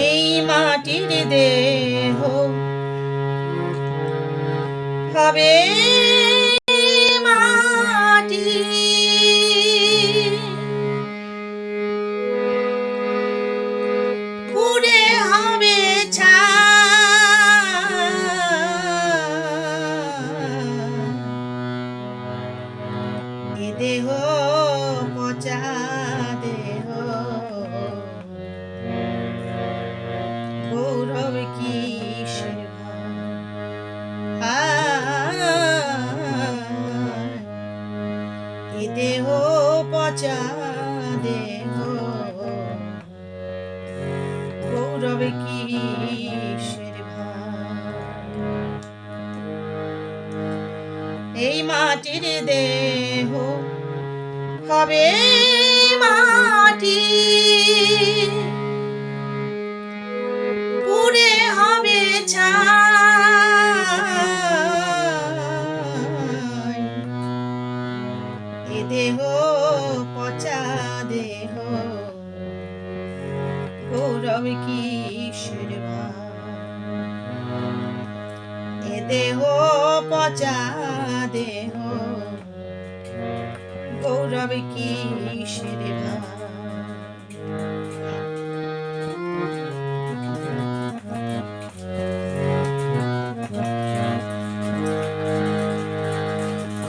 এই মাটির দেহ হবে পচা গৌরবে এই মাটির দেহ হবে মাটি কিসের ভাই? এ দেহ পচা দেহ গৌরব ভাই?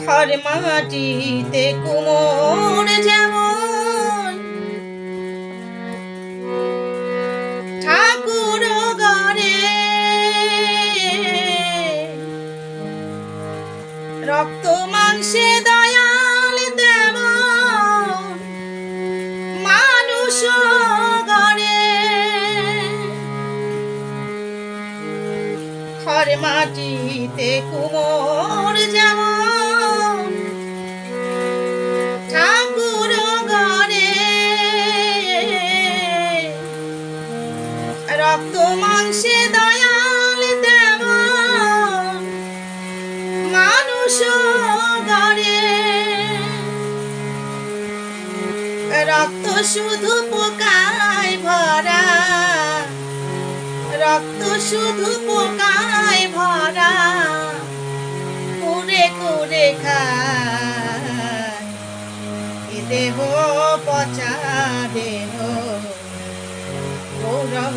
খর মাটিতে কুমোর যেমন মাটিতে কুমোর যেমন। ঠাকুর গড়ে রক্ত মাংসে দয়াল তেমন। মানুষ গড়ে রক্ত শুধু পোকায় রক্ত শুধু পোকায় ভরা। কুড়ে কুড়ে খায়। দেহ পচা দেহ। গৌরব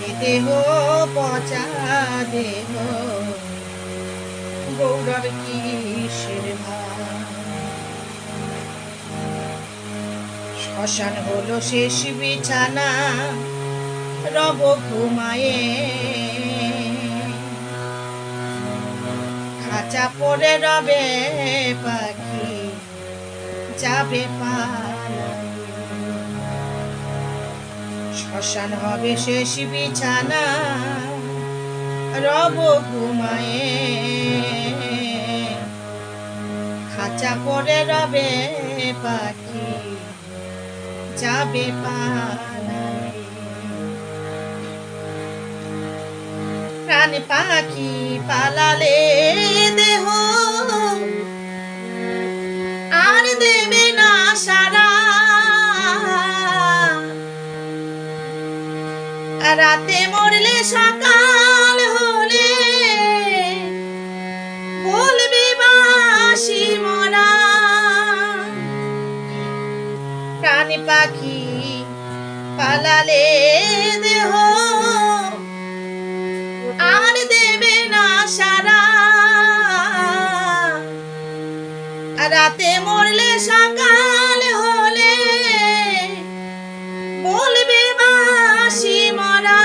এ দেহ পচা দেহ। গৌরব কিসের ভাই? শ্মশান হলো শেষ বিছানা, রব ঘুমায়ে খাঁচা পরে রবে পাখি, যাবে। শ্মশান হবে শেষ বিছানা, রব ঘুমায়ে খাঁচা পরে রবে পাখি যাবে প্রাণ পাখি পালালে দেহ আর দেবে না সারা। রাতে মরলে সকাল পাখি পালালে দেহ। আর দেবে না সারা। রাতে মরলে সকাল হলে বলবে বাসি মরা।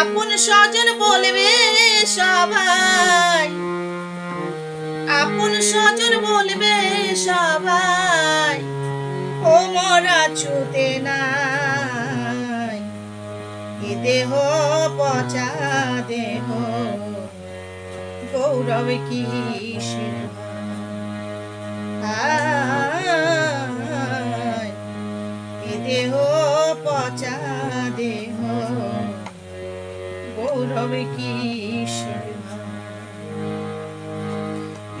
আপন স্বজন বলবে সবাই আপন স্বজন বলবে সবাই, ও মরা ছুতে নাই এ দেহ পচা দেহ, গৌরব এ দেহ পচা দেহ, গৌরব কিসের ভাই?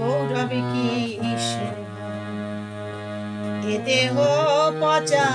গৌরব কি? এ দেহ পচা